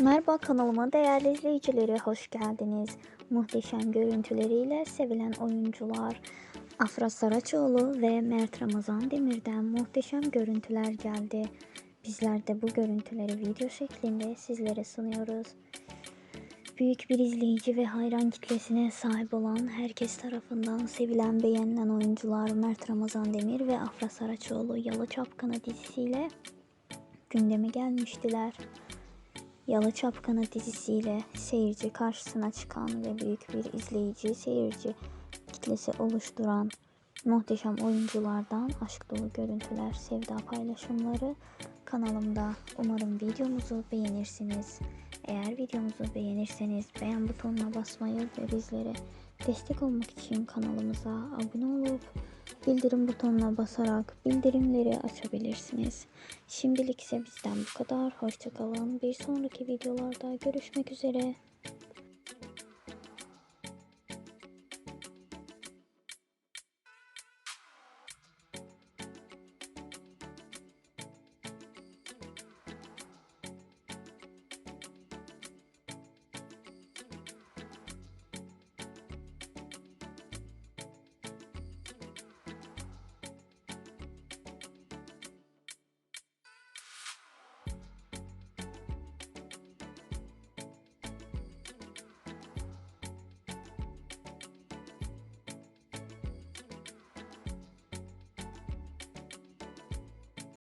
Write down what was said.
Merhaba kanalıma değerli izleyicileri hoş geldiniz. Muhteşem görüntüleriyle sevilen oyuncular Afra Saraçoğlu ve Mert Ramazan Demir'den muhteşem görüntüler geldi. Bizler de bu görüntüleri video şeklinde sizlere sunuyoruz. Büyük bir izleyici ve hayran kitlesine sahip olan herkes tarafından sevilen beğenilen oyuncular Mert Ramazan Demir ve Afra Saraçoğlu Yalı Çapkını dizisiyle gündeme gelmiştiler. Yalı Çapkını dizisiyle seyirci karşısına çıkan ve büyük bir izleyici seyirci kitlesi oluşturan muhteşem oyunculardan aşk dolu görüntüler, sevda paylaşımları kanalımda. Umarım videomuzu beğenirsiniz. Eğer videomuzu beğenirseniz beğen butonuna basmayı ve bizlere destek olmak için kanalımıza abone olup bildirim butonuna basarak bildirimleri açabilirsiniz. Şimdilik ise bizden bu kadar. Hoşçakalın. Bir sonraki videolarda görüşmek üzere.